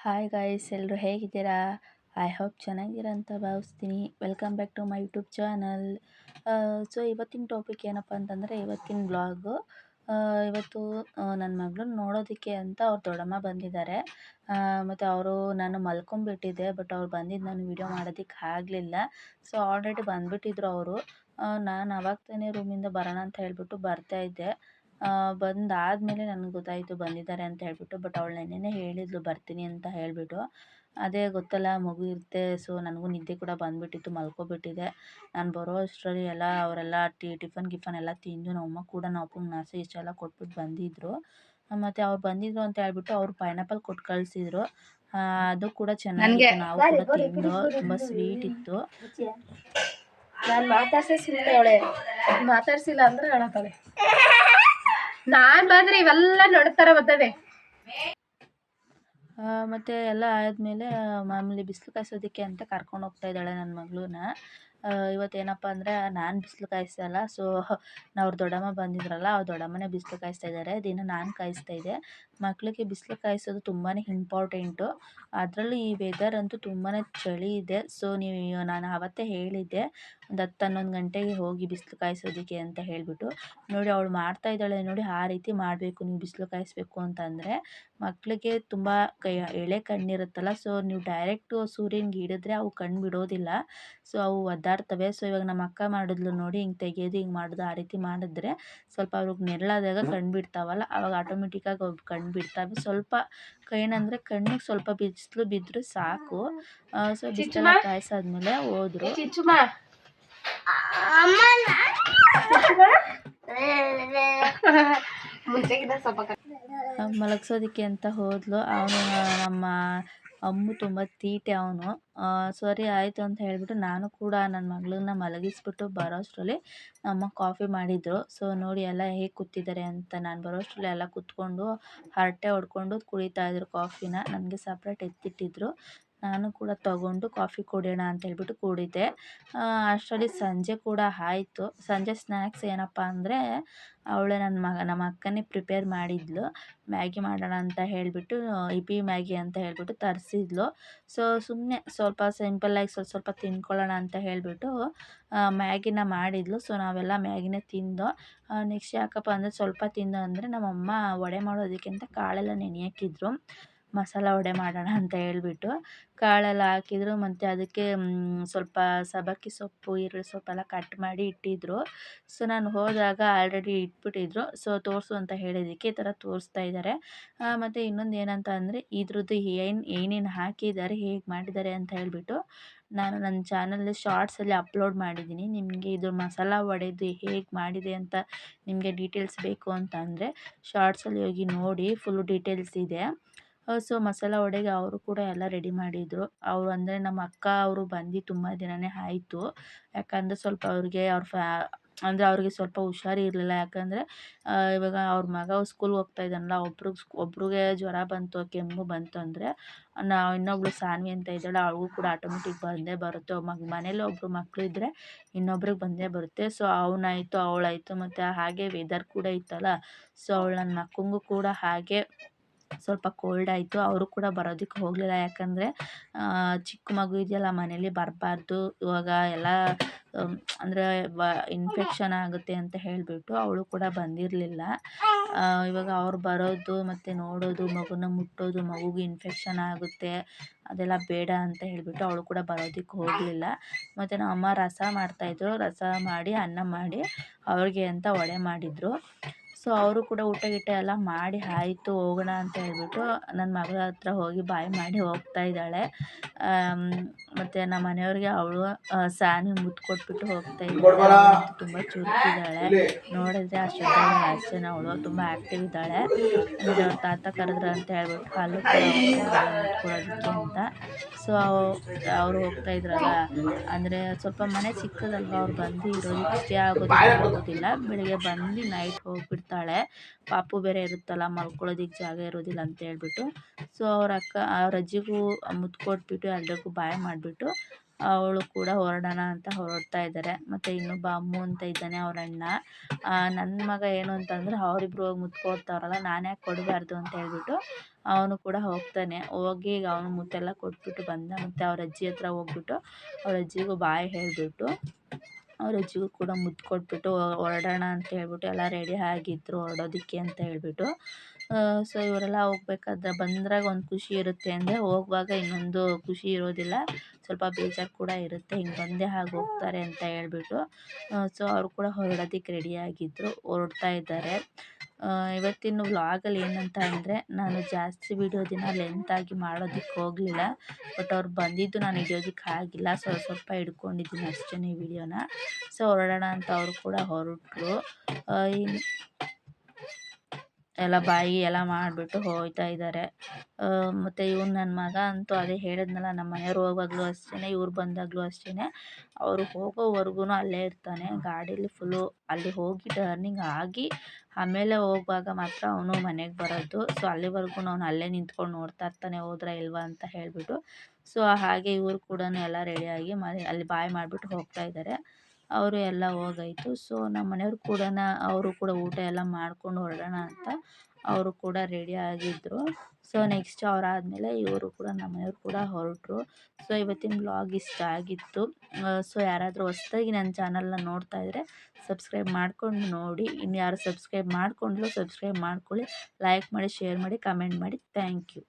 Hi guys ಎಲ್ಲರೂ ಹೇಗಿದ್ದೀರಾ? I hope ಚೆನ್ನಾಗಿರೋ ಅಂತ ಭಾವಿಸ್ತೀನಿ. Welcome back to my YouTube channel so ಇವತ್ತಿನ ಟಾಪಿಕ್ ಏನಪ್ಪ ಅಂತಂದರೆ ಇವತ್ತಿನ ಬ್ಲಾಗು ಇವತ್ತು ನನ್ನ ಮಗಳನ್ನ ನೋಡೋದಕ್ಕೆ ಅಂತ ಅವ್ರ ದೊಡ್ಡಮ್ಮ ಬಂದಿದ್ದಾರೆ. ಮತ್ತು ಅವರು ನಾನು ಮಲ್ಕೊಂಬಿಟ್ಟಿದ್ದೆ ಬಟ್ ಅವ್ರು ಬಂದಿದ್ದು ನಾನು ವೀಡಿಯೋ ಮಾಡೋದಕ್ಕೆ ಆಗಲಿಲ್ಲ. ಸೊ ಆಲ್ರೆಡಿ ಬಂದುಬಿಟ್ಟಿದ್ರು ಅವರು. ನಾನು ಅವಾಗ ತಾನೇ ರೂಮಿಂದ ಬರೋಣ ಅಂತ ಹೇಳಿಬಿಟ್ಟು ಬರ್ತಾಯಿದ್ದೆ ಬಂದಾದಮೇಲೆ ನನಗೆ ಗೊತ್ತಾಯಿತು ಬಂದಿದ್ದಾರೆ ಅಂತ ಹೇಳಿಬಿಟ್ಟು ಬಟ್ ಅವಳು ನೆನ್ನೆನೇ ಹೇಳಿದ್ಲು ಬರ್ತೀನಿ ಅಂತ ಹೇಳಿಬಿಟ್ಟು. ಅದೇ ಗೊತ್ತಲ್ಲ ಮಗು ಇರುತ್ತೆ ಸೊ ನನಗೂ ನಿದ್ದೆ ಕೂಡ ಬಂದುಬಿಟ್ಟಿತ್ತು ಮಲ್ಕೊಬಿಟ್ಟಿದ್ದೆ ನಾನು ಬರೋ ಅಷ್ಟರಲ್ಲಿ ಎಲ್ಲ ಅವರೆಲ್ಲ ಟಿ ಟಿಫನ್ ಗಿಫನ್ ಎಲ್ಲ ತಿಂದು ನಮ್ಮಮ್ಮ ಕೂಡ ನಮ್ಮ ಅಪ್ಪಂಗೆ ನಾಷ್ಟ ಇಷ್ಟೆಲ್ಲ ಕೊಟ್ಬಿಟ್ಟು ಬಂದಿದ್ದರು ಮತ್ತು ಅವ್ರು ಬಂದಿದ್ರು ಅಂತ ಹೇಳ್ಬಿಟ್ಟು ಅವ್ರು ಪೈನಾಪಲ್ ಕೊಟ್ಟು ಕಳಿಸಿದ್ರು. ಅದು ಕೂಡ ಚೆನ್ನಾಗಿತ್ತು. ನಾವು ಕೂಡ ತಿಂದು ತುಂಬ ಸ್ವೀಟ್ ಇತ್ತು. ನಾನು ಮಾತಾಡ್ಸೇ ಸುಮ್ಮನೆ ಅವಳೆ ಮಾತಾಡ್ಸಿಲ್ಲ ಅಂದ್ರೆ ಹೇಳತ್ತಾಳೆ ನಾನ್ ಬಂದ್ರೆ ಇವೆಲ್ಲ ನೋಡ್ತಾರ ಬರ್ತವೆ ಮತ್ತು ಎಲ್ಲ ಆದಮೇಲೆ ಮಾಮೂಲಿ ಬಿಸಿಲು ಕಾಯಿಸೋದಕ್ಕೆ ಅಂತ ಕರ್ಕೊಂಡು ಹೋಗ್ತಾ ಇದ್ದಾಳೆ ನನ್ನ ಮಗಳನ್ನ ಇವತ್ತೇನಪ್ಪ ಅಂದರೆ ನಾನು ಬಿಸಿಲು ಕಾಯಿಸಲ್ಲ ಸೊ ಅವ್ರ ದೊಡ್ಡಮ್ಮ ಬಂದಿದ್ರಲ್ಲ ಅವ್ರ ದೊಡ್ಡಮ್ಮನೇ ಬಿಸಿಲು ಕಾಯಿಸ್ತಾ ಇದ್ದಾರೆ ದಿನ ನಾನು ಕಾಯಿಸ್ತಾ ಇದ್ದೆ. ಮಕ್ಕಳಿಗೆ ಬಿಸಿಲು ಕಾಯಿಸೋದು ತುಂಬಾ ಇಂಪಾರ್ಟೆಂಟು ಅದರಲ್ಲೂ ಈ ವೆದರ್ ಅಂತೂ ತುಂಬಾ ಚಳಿ ಇದೆ. ಸೊ ನೀವು, ನಾನು ಅವತ್ತೇ ಹೇಳಿದ್ದೆ ಒಂದು ಹತ್ತು ಹನ್ನೊಂದು ಗಂಟೆಗೆ ಹೋಗಿ ಬಿಸಿಲು ಕಾಯಿಸೋದಕ್ಕೆ ಅಂತ ಹೇಳಿಬಿಟ್ಟು ನೋಡಿ ಅವಳು ಮಾಡ್ತಾ ಇದ್ದಾಳೆ ನೋಡಿ ಆ ರೀತಿ ಮಾಡಬೇಕು ನೀವು ಬಿಸಿಲು ಕಾಯಿಸ್ಬೇಕು ಅಂತಂದರೆ ಮಕ್ಕಳಿಗೆ ತುಂಬ ಕೈ ಎಳೆ ಕಣ್ಣಿರುತ್ತಲ್ಲ ಸೊ ನೀವು ಡೈರೆಕ್ಟು ಸೂರ್ಯನಿಗೆ ಹಿಡಿದ್ರೆ ಅವು ಕಣ್ಣು ಬಿಡೋದಿಲ್ಲ. ಸೊ ಅವು ಒದ್ದಾಡ್ತವೆ. ಸೊ ಇವಾಗ ನಮ್ಮ ಅಕ್ಕ ಮಾಡಿದ್ಲು ನೋಡಿ ಹಿಂಗೆ ತೆಗೆಯೋದು ಹಿಂಗೆ ಮಾಡೋದು ಆ ರೀತಿ ಮಾಡಿದ್ರೆ ಸ್ವಲ್ಪ ಅವ್ರಿಗೆ ನೆರಳಾದಾಗ ಕಣ್ಣು ಬಿಡ್ತಾವಲ್ಲ ಅವಾಗ ಆಟೋಮೆಟಿಕ್ಕಾಗಿ ಅವ್ರು ಕಣ್ಣು ಬಿಡ್ತಾವೆ. ಸ್ವಲ್ಪ ಕೈನಂದರೆ ಕಣ್ಣಿಗೆ ಸ್ವಲ್ಪ ಬಿಸಿಲು ಬಿದ್ದರೂ ಸಾಕು. ಸೊ ಬಿಸಿಲು ಕಾಯಿಸಾದ್ಮೇಲೆ ಹೋದ್ರು. ಮಲಗ್ಸೋದಕ್ಕೆ ಅಂತ ಹೋದ್ಲು. ಅವನು, ನಮ್ಮ ಅಮ್ಮು ತುಂಬ ತೀಟೆ ಅವನು. ಸರಿ ಆಯಿತು ಅಂತ ಹೇಳಿಬಿಟ್ಟು ನಾನು ಕೂಡ ನನ್ನ ಮಗಳನ್ನ ಮಲಗಿಸ್ಬಿಟ್ಟು ಬರೋಷ್ಟರಲ್ಲಿ ನಮ್ಮ ಕಾಫಿ ಮಾಡಿದ್ರು. ಸೊ ನೋಡಿ ಎಲ್ಲ ಹೇಗೆ ಕೂತಿದ್ದಾರೆ ಅಂತ ನಾನು ಬರೋಷ್ಟರಲ್ಲಿ ಎಲ್ಲ ಕೂತ್ಕೊಂಡು ಹರಟೆ ಹೊಡ್ಕೊಂಡು ಕುಡಿತಾಯಿದ್ರು ಕಾಫಿನ. ನನಗೆ ಸಪ್ರೇಟ್ ಎತ್ತಿಟ್ಟಿದ್ರು. ನಾನು ಕೂಡ ತಗೊಂಡು ಕಾಫಿ ಕುಡಿಯೋಣ ಅಂತ ಹೇಳ್ಬಿಟ್ಟು ಕುಡಿದೆ. ಅಷ್ಟರಲ್ಲಿ ಸಂಜೆ ಕೂಡ ಆಯಿತು. ಸಂಜೆ ಸ್ನ್ಯಾಕ್ಸ್ ಏನಪ್ಪ ಅಂದರೆ ಅವಳೇ ನನ್ನ ಮಗ, ನಮ್ಮ ಅಕ್ಕನೇ ಪ್ರಿಪೇರ್ ಮಾಡಿದ್ಲು. ಮ್ಯಾಗಿ ಮಾಡೋಣ ಅಂತ ಹೇಳಿಬಿಟ್ಟು ಇಪಿ ಮ್ಯಾಗಿ ಅಂತ ಹೇಳಿಬಿಟ್ಟು ತರಿಸಿದ್ಲು. ಸೊ ಸುಮ್ಮನೆ ಸ್ವಲ್ಪ ಸಿಂಪಲ್ಲಾಗಿ ಸ್ವಲ್ಪ ಸ್ವಲ್ಪ ತಿನ್ಕೊಳ್ಳೋಣ ಅಂತ ಹೇಳಿಬಿಟ್ಟು ಮ್ಯಾಗಿನ ಮಾಡಿದ್ಲು. ಸೊ, ನಾವೆಲ್ಲ ಮ್ಯಾಗಿನೇ ತಿಂದು ನೆಕ್ಸ್ಟ್ ಯಾಕಪ್ಪ ಅಂದರೆ ಸ್ವಲ್ಪ ತಿಂದು ಅಂದರೆ ನಮ್ಮಮ್ಮ ವಡೆ ಮಾಡೋದಕ್ಕಿಂತ ಕಾಳೆಲ್ಲ ನೆನೆಯಾಕಿದ್ರು ಮಸಾಲ ವಡೆ ಮಾಡೋಣ ಅಂತ ಹೇಳಿಬಿಟ್ಟು ಕಾಳೆಲ್ಲ ಹಾಕಿದ್ರು. ಮತ್ತು ಅದಕ್ಕೆ ಸ್ವಲ್ಪ ಸಬ್ಬಕ್ಕಿ ಸೊಪ್ಪು, ಈರುಳ್ಳಿ ಸೊಪ್ಪೆಲ್ಲ ಕಟ್ ಮಾಡಿ ಇಟ್ಟಿದ್ದರು ಸೊ ನಾನು ಹೋದಾಗ ಆಲ್ರೆಡಿ ಇಟ್ಬಿಟ್ಟಿದ್ರು. ಸೊ ತೋರಿಸು ಅಂತ ಹೇಳಿದ್ದಕ್ಕೆ ಈ ಥರ ತೋರಿಸ್ತಾ ಇದ್ದಾರೆ. ಮತ್ತು ಇನ್ನೊಂದು ಏನಂತ ಅಂದರೆ, ಇದ್ರದ್ದು ಏನು, ಏನೇನು ಹಾಕಿದ್ದಾರೆ, ಹೇಗೆ ಮಾಡಿದ್ದಾರೆ ಅಂತ ಹೇಳಿಬಿಟ್ಟು ನಾನು ನನ್ನ ಚಾನಲ್ಲಿ ಶಾರ್ಟ್ಸಲ್ಲಿ ಅಪ್ಲೋಡ್ ಮಾಡಿದ್ದೀನಿ. ನಿಮಗೆ ಇದು ಮಸಾಲ ವಡೆದು ಹೇಗೆ ಮಾಡಿದೆ ಅಂತ ನಿಮಗೆ ಡೀಟೇಲ್ಸ್ ಬೇಕು ಅಂತ ಅಂದರೆ ಶಾರ್ಟ್ಸಲ್ಲಿ ಹೋಗಿ ನೋಡಿ ಫುಲ್ ಡೀಟೇಲ್ಸ್ ಇದೆ. ಸೊ ಮಸಾಲ ವಡೆಗೆ ಅವರು ಕೂಡ ಎಲ್ಲ ರೆಡಿ ಮಾಡಿದರು. ಅವರು ಅಂದರೆ ನಮ್ಮ ಅಕ್ಕ ಅವರು ಬಂದು ತುಂಬ ದಿನವೇ ಆಯಿತು. ಯಾಕಂದರೆ ಸ್ವಲ್ಪ ಅವ್ರಿಗೆ ಅವ್ರ ಫ್ಯಾ, ಅಂದರೆ ಅವ್ರಿಗೆ ಸ್ವಲ್ಪ ಹುಷಾರು ಇರಲಿಲ್ಲ. ಯಾಕಂದರೆ ಇವಾಗ ಅವ್ರ ಮಗ ಸ್ಕೂಲ್ಗೆ ಹೋಗ್ತಾ ಇದ್ದಾನಲ್ಲ, ಒಬ್ರಿಗೆ ಒಬ್ರಿಗೆ ಜ್ವರ ಬಂತು, ಕೆಮ್ಮು ಬಂತು ಅಂದರೆ ನಾವು ಇನ್ನೊಬ್ಳು ಸಾನ್ವಿ ಅಂತ ಇದ್ದಾಳೆ, ಅವಳಿಗೂ ಕೂಡ ಆಟೋಮೆಟಿಕ್ ಬಂದೇ ಬರುತ್ತೆ. ಮಗ, ಮನೇಲಿ ಒಬ್ಬರು ಮಕ್ಕಳು ಇದ್ದರೆ ಇನ್ನೊಬ್ರಿಗೆ ಬಂದೇ ಬರುತ್ತೆ. ಸೊ ಅವನಾಯಿತು, ಅವಳಾಯಿತು, ಮತ್ತು ಹಾಗೆ ವೆದರ್ ಕೂಡ ಇತ್ತಲ್ಲ, ಸೊ ಅವಳು ನನ್ನ ಮಕ್ಕಂಗೂ ಕೂಡ ಹಾಗೆ ಸ್ವಲ್ಪ ಕೋಲ್ಡ್ ಆಯಿತು, ಅವರು ಕೂಡ ಬರೋದಕ್ಕೆ ಹೋಗಲಿಲ್ಲ. ಯಾಕಂದರೆ ಚಿಕ್ಕ ಮಗು ಇದೆಯಲ್ಲ, ಮನೇಲಿ ಬರಬಾರ್ದು. ಇವಾಗ ಎಲ್ಲ ಅಂದರೆ ಬ ಇನ್ಫೆಕ್ಷನ್ ಆಗುತ್ತೆ ಅಂತ ಹೇಳಿಬಿಟ್ಟು ಅವಳು ಕೂಡ ಬಂದಿರಲಿಲ್ಲ. ಇವಾಗ ಅವ್ರು ಬರೋದು, ಮತ್ತು ನೋಡೋದು, ಮಗುನ ಮುಟ್ಟೋದು, ಮಗುಗೆ ಇನ್ಫೆಕ್ಷನ್ ಆಗುತ್ತೆ, ಅದೆಲ್ಲ ಬೇಡ ಅಂತ ಹೇಳಿಬಿಟ್ಟು ಅವಳು ಕೂಡ ಬರೋದಕ್ಕೆ ಹೋಗಲಿಲ್ಲ. ಮತ್ತು ನಮ್ಮ ಅಮ್ಮ ರಸ ಮಾಡ್ತಾಯಿದ್ರು ರಸ ಮಾಡಿ, ಅನ್ನ ಮಾಡಿ, ಅವ್ರಿಗೆ ಅಂತ ವಡೆ ಮಾಡಿದರು. ಸೊ ಅವರು ಕೂಡ ಊಟ ಗೀಟ ಎಲ್ಲ ಮಾಡಿ ಆಯಿತು ಹೋಗೋಣ ಅಂತ ಹೇಳ್ಬಿಟ್ಟು ನನ್ನ ಮಗಳ ಹತ್ರ ಹೋಗಿ ಬಾಯ್ ಮಾಡಿ ಹೋಗ್ತಾ ಇದ್ದಾಳೆ. ಮತ್ತು ನಮ್ಮ ಮನೆಯವ್ರಿಗೆ ಅವಳು ಸಾನಿ ಮುತ್ತು ಕೊಟ್ಬಿಟ್ಟು ಹೋಗ್ತಾ ಇದ್ದಾಳೆ. ತುಂಬ ಚುರುಕಿದ್ದಾಳೆ. ನೋಡಿದ್ರೆ ಅಷ್ಟೊಂದು ಆಚೆನ ಅವಳು ತುಂಬ ಆ್ಯಕ್ಟಿವ್ ಇದ್ದಾಳೆ. ಅವ್ರ ತಾತ ಕರೆದ್ರು ಅಂತ ಹೇಳ್ಬಿಟ್ಟು ಕಾಲು ಮುತ್ಕೊಳ್ಳೋದಕ್ಕೆ ಅಂತ. ಸೊ ಅವರು ಹೋಗ್ತಾ ಇದ್ರಲ್ಲ. ಅಂದರೆ ಸ್ವಲ್ಪ ಮನೆ ಚಿಕ್ಕದಲ್ವ ಅವ್ರು ಬಂದು ಇರೋದು ಖುಷಿ ಆಗೋದಿಲ್ಲ ಬೆಳಿಗ್ಗೆ ಬಂದು ನೈಟ್ ಹೋಗ್ಬಿಡ್ತಾರೆ. ಇರ್ತಾಳೆ. ಪಾಪು ಬೇರೆ ಇರುತ್ತಲ್ಲ, ಮಲ್ಕೊಳ್ಳೋದಿಕ್ಕೆ ಜಾಗ ಇರೋದಿಲ್ಲ ಅಂತ ಹೇಳ್ಬಿಟ್ಟು. ಸೊ ಅವ್ರ ಅಕ್ಕ, ಅವ್ರ ಅಜ್ಜಿಗೂ ಮುದ್ದು ಕೊಟ್ಬಿಟ್ಟು ಎಲ್ರಿಗೂ ಬಾಯ್ ಮಾಡಿಬಿಟ್ಟು, ಅವಳು ಕೂಡ ಹೊರಡೋಣ ಅಂತ ಹೊರಡ್ತಾ ಇದ್ದಾರೆ. ಮತ್ತು ಇನ್ನೊಬ್ಬ ಅಮ್ಮು ಅಂತ ಇದ್ದಾನೆ ಅವ್ರ ಅಣ್ಣ. ನನ್ನ ಮಗ ಏನು ಅಂತಂದರೆ ಅವರಿಬ್ರು ಹೋಗಿ ಮುತ್ಕೊಡ್ತಾವ್ರಲ್ಲ, ನಾನು ಕೊಡಬಾರ್ದು ಅಂತ ಹೇಳ್ಬಿಟ್ಟು ಅವನು ಕೂಡ ಹೋಗ್ತಾನೆ. ಹೋಗಿ ಅವನು ಮುತ್ತೆಲ್ಲ ಕೊಟ್ಬಿಟ್ಟು ಬಂದ. ಮತ್ತು ಅವ್ರ ಅಜ್ಜಿ ಹತ್ರ ಹೋಗ್ಬಿಟ್ಟು, ಅವ್ರ ಅಜ್ಜಿಗೂ ಬಾಯ್ ಹೇಳಿಬಿಟ್ಟು ಅವ್ರ ಅಜ್ಜಿಗೂ ಕೂಡ ಮುದ್ದು ಕೊಟ್ಬಿಟ್ಟು ಹೊರಡೋಣ ಅಂತ ಹೇಳ್ಬಿಟ್ಟು ಎಲ್ಲ ರೆಡಿ ಆಗಿದ್ರು ಹೊರಡೋದಕ್ಕೆ ಅಂತ ಹೇಳ್ಬಿಟ್ಟು. ಸೊ ಇವರೆಲ್ಲ ಹೋಗ್ಬೇಕಾದ್ರೆ ಬಂದಾಗ ಒಂದು ಖುಷಿ ಇರುತ್ತೆ ಅಂದರೆ ಹೋಗುವಾಗ ಇನ್ನೊಂದು ಖುಷಿ ಇರೋದಿಲ್ಲ. ಸ್ವಲ್ಪ ಬೇಜಾರು ಕೂಡ ಇರುತ್ತೆ, ಹಿಂಗೆ ಬಂದೇ ಹಾಗೆ ಹೋಗ್ತಾರೆ ಅಂತ ಹೇಳ್ಬಿಟ್ಟು. ಸೊ ಅವರು ಕೂಡ ಹೊರಡೋದಕ್ಕೆ ರೆಡಿಯಾಗಿದ್ದರು ಹೊರಡ್ತಾ ಇದ್ದಾರೆ. ಇವತ್ತಿನ ವ್ಲಾಗಲ್ಲಿ ಏನಂತ ಅಂದರೆ ನಾನು ಜಾಸ್ತಿ ದಿನ ಲೆಂತಾಗಿ ಮಾಡೋದಕ್ಕೆ ಹೋಗಲಿಲ್ಲ. ಬಟ್ ಅವ್ರು ಬಂದಿದ್ದು ನಾನು ಹಿಡಿಯೋದಕ್ಕೆ ಆಗಿಲ್ಲ. ಸ್ವಲ್ಪ ಸ್ವಲ್ಪ ಹಿಡ್ಕೊಂಡಿದ್ದೀನಿ ಅಷ್ಟೇ ವೀಡಿಯೋನ ಸೊ ಹೊರಡೋಣ ಅಂತ ಅವರು ಕೂಡ ಹೊರಟರು. ಇನ್ನು ಎಲ್ಲ ಬಾಯಿ ಎಲ್ಲ ಮಾಡಿಬಿಟ್ಟು ಹೋಗ್ತಾ ಇದ್ದಾರೆ. ಮತ್ತು ಇವ್ನು ನನ್ನ ಮಗ ಅಂತೂ ಅದೇ ಹೇಳಿದ್ನಲ್ಲ ನಮ್ಮ ಮನೆಯವ್ರು ಹೋಗುವಾಗಲೂ ಅಷ್ಟೇ ಇವ್ರು ಬಂದಾಗಲೂ ಅಷ್ಟೇ ಅವರು ಹೋಗೋವರೆಗೂ ಅಲ್ಲೇ ಇರ್ತಾನೆ, ಗಾಡೀಲಿ ಫುಲ್ಲು ಅಲ್ಲಿ ಹೋಗಿ ಟರ್ನಿಂಗ್ ಆಗಿ ಆಮೇಲೆ ಹೋಗುವಾಗ ಮಾತ್ರ ಅವನು ಮನೆಗೆ ಬರೋದು. ಸೊ ಅಲ್ಲಿವರೆಗೂ ಅವನು ಅಲ್ಲೇ ನಿಂತ್ಕೊಂಡು ನೋಡ್ತಾ ಇರ್ತಾನೆ, ಹೋದ್ರಾ ಇಲ್ವಾ ಅಂತ ಹೇಳಿಬಿಟ್ಟು. ಸೊ ಹಾಗೆ ಇವರು ಕೂಡ ಎಲ್ಲ ರೆಡಿಯಾಗಿ ಮನೆ, ಅಲ್ಲಿ ಬಾಯ್ ಮಾಡಿಬಿಟ್ಟು ಹೋಗ್ತಾ ಇದ್ದಾರೆ. ಅವರು ಎಲ್ಲ ಹೋಗೋಯ್ತು. ಸೊ, ನಮ್ಮ ಮನೆಯವ್ರು ಕೂಡ ಅವರು ಕೂಡ ಊಟ ಎಲ್ಲ ಮಾಡ್ಕೊಂಡು ಹೊರಡೋಣ ಅಂತ ಅವರು ಕೂಡ ರೆಡಿ ಆಗಿದ್ದರು ಸೊ, ನೆಕ್ಸ್ಟ್ ಅವರಾದಮೇಲೆ ಇವರು ಕೂಡ ನಮ್ಮ ಮನೆಯವ್ರು ಕೂಡ ಹೊರಟರು. ಸೊ, ಇವತ್ತಿನ ಬ್ಲಾಗ್ ಇಷ್ಟ ಆಗಿತ್ತು. ಸೊ, ಯಾರಾದರೂ ಹೊಸ್ದಾಗಿ ನನ್ನ ಚಾನಲ್ನ ನೋಡ್ತಾ ಇದ್ದರೆ ಸಬ್ಸ್ಕ್ರೈಬ್ ಮಾಡ್ಕೊಂಡು ನೋಡಿ. ಇನ್ನು ಯಾರು ಸಬ್ಸ್ಕ್ರೈಬ್ ಮಾಡ್ಕೊಂಡಿಲ್ಲ ಸಬ್ಸ್ಕ್ರೈಬ್ ಮಾಡ್ಕೊಳ್ಳಿ. ಲೈಕ್ ಮಾಡಿ, ಶೇರ್ ಮಾಡಿ, ಕಮೆಂಟ್ ಮಾಡಿ. Thank you.